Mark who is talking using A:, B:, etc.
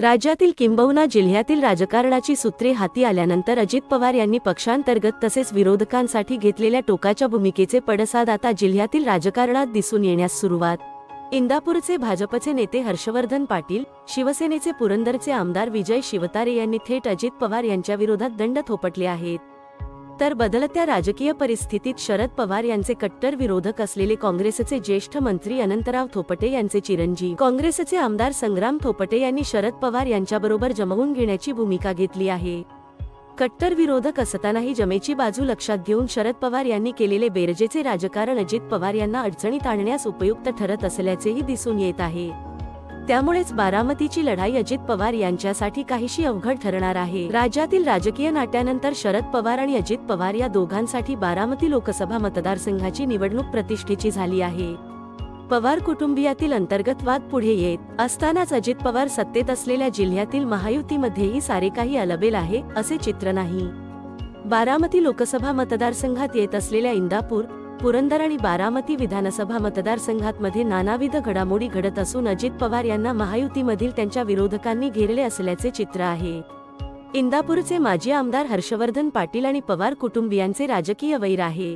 A: राज्यातील किंबहुना जिल्ह्यातील राजकारणाची सूत्रे हाती आल्यानंतर अजित पवार यांनी पक्षांतर्गत तसेच विरोधकांसाठी घेतलेल्या टोकाच्या भूमिकेचे पडसाद आता जिल्ह्यातील राजकारणात दिसून येण्यास सुरुवात. इंदापूरचे भाजपचे नेते हर्षवर्धन पाटील शिवसेनेचे पुरंदरचे आमदार विजय शिवतारे यांनी थेट अजित पवार यांच्या विरोधात दंड थोपटले आहेत. तर बदलत्या राजकीय परिस्थितीत शरद पवार यांचे कट्टर विरोधक असलेले काँग्रेसचे ज्येष्ठ मंत्री अनंतराव थोपटे यांचे चिरंजीव. काँग्रेसचे आमदार संग्राम थोपटे यांनी शरद पवार यांच्याबरोबर जमवून घेण्याची भूमिका घेतली आहे. कट्टर विरोधक असतानाही जमेची बाजू लक्षात घेऊन शरद पवार यांनी केलेले बेरजेचे राजकारण अजित पवार यांना अडचणीत आणण्यास उपयुक्त ठरत असल्याचेही दिसून येत आहे. त्यामुळेच बारामतीची लढाई अजित पवार यांच्यासाठी काहीशी अवघड ठरणार आहे. राज्यातील राजकीय नाट्यानंतर शरद पवार आणि अजित पवार या दोघांसाठी बारामती लोकसभा मतदारसंघाची निवडणूक प्रतिष्ठेची झाली आहे. पवार कुटुंबियातील अंतर्गत वाद पुढे येत असतानाच अजित पवार सत्तेत असलेल्या जिल्ह्यातील महायुतीमध्येही सारे काही अलबेल आहे असे चित्र नाही. बारामती लोकसभा मतदारसंघात येत असलेल्या इंदापूर पुरंदर आणि बारामती विधानसभा मतदारसंघात मध्ये नानाविध घडामोडी घडत असून अजित पवार यांना महायुतीमधील त्यांच्या विरोधकांनी घेरले असल्याचे चित्र आहे. इंदापूरचे माजी आमदार हर्षवर्धन पाटील आणि पवार कुटुंबियांचे राजकीय वैर आहे.